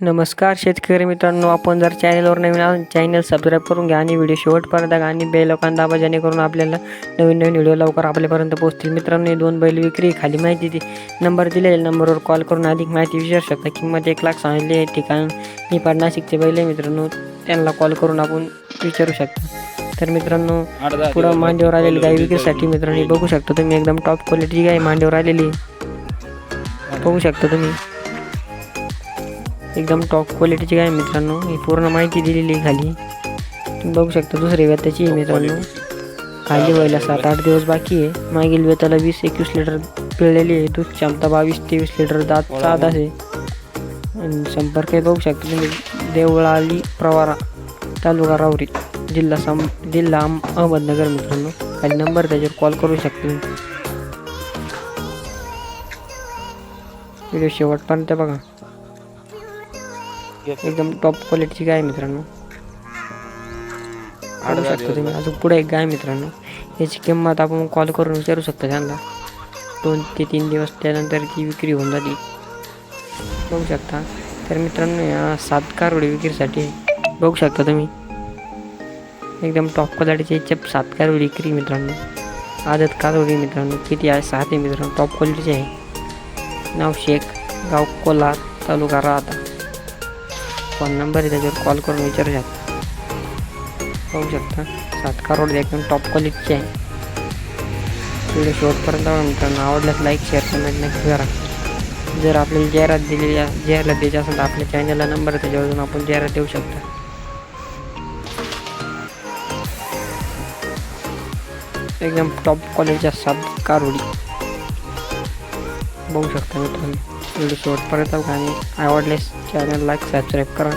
नमस्कार शेतकरी मित्रांनो आपण जर चॅनलवर नवीन आहात चॅनल सबस्क्राईब करून घ्या आणि व्हिडिओ शेवटपर्यंत आणि बेल आयकॉन दाबा जेणेकरून आपल्याला नवीन नवीन व्हिडिओ लवकर आपल्यापर्यंत पोहोचतील. मित्रांनो दोन बैल विक्री. खाली माहिती ती नंबर दिलेल्या नंबरवर कॉल करून अधिक माहिती विचारू शकता. किंमत एक लाख सांगितली आहे. ठिकाण निपाड नाशिकचे बैल मित्रांनो. त्यांना कॉल करून आपण विचारू शकता. तर मित्रांनो पुढं मांडीवर आलेली गाय विक्रीसाठी मित्रांनो बघू शकता तुम्ही. एकदम टॉप क्वालिटीची गाय मांडीवर आलेली. बघू शकता तुम्ही. एकदम टॉप क्वालिटीची आहे मित्रांनो. ही पूर्ण माहिती दिलेली आहे खाली. तुम्ही बघू शकता दुसरी व्यताची आहे मित्रांनो. खाली व्हायला सात आठ दिवस बाकी आहे. मागील व्यताला वीस एकवीस लिटर पिळलेली आहे. दूध क्षमता बावीस तेवीस लिटर दात सात आहे. आणि संपर्क हे बघू शकता तुम्ही. देवळाली प्रवारा तालुका रावरी जिल्हा साम जिल्हा अहम- अहमदनगर मित्रांनो. खाली नंबर त्याच्यावर कॉल करू शकता व्हिडिओ शेवटपर्यंत बघा. एकदम टॉप क्वालिटीची गाय मित्रांनो. बघू शकता तुम्ही. अजून. पुढे एक गाय मित्रांनो. याची किंमत आपण कॉल करून विचारू शकता त्यांना. दोन ते तीन दिवस त्यानंतर ती विक्री होऊन जाते. बघू शकता. तर मित्रांनो या सात कारवडी विक्रीसाठी. बघू शकता तुम्ही. एकदम टॉप क्वालिटीची चप सात कारवडी विक्री मित्रांनो. आदत कारवडी मित्रांनो. किती आहे? सात आहे मित्रांनो. टॉप क्वालिटीची आहे. नाव शेख गाव कोलार तालुका राहता. फोन नंबर आहे त्याच्यावर कॉल करून विचारू शकता. पाहू शकता सात करोड एकदम टॉप क्वालिटीचे आहे. व्हिडिओ शेवटपर्यंत मित्रांनो. आवडल्यास लाईक शेअर कमेंट नक्की करा. जर आपल्याला जाहिरात दिलेली जाहिरात द्यायची असेल तर आपल्या चॅनलला नंबर आहे त्याच्यावरून आपण जाहिरात देऊ शकता. एकदम टॉप क्वालिटीच्या सात कारोडी बघू शकता मित्रांनो. व्हिडिओ शेवटपर्यंत बघा आणि आवडल्यास चॅनल लाईक सबस्क्राईब करा.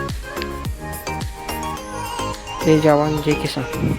ते जवान जे किसान.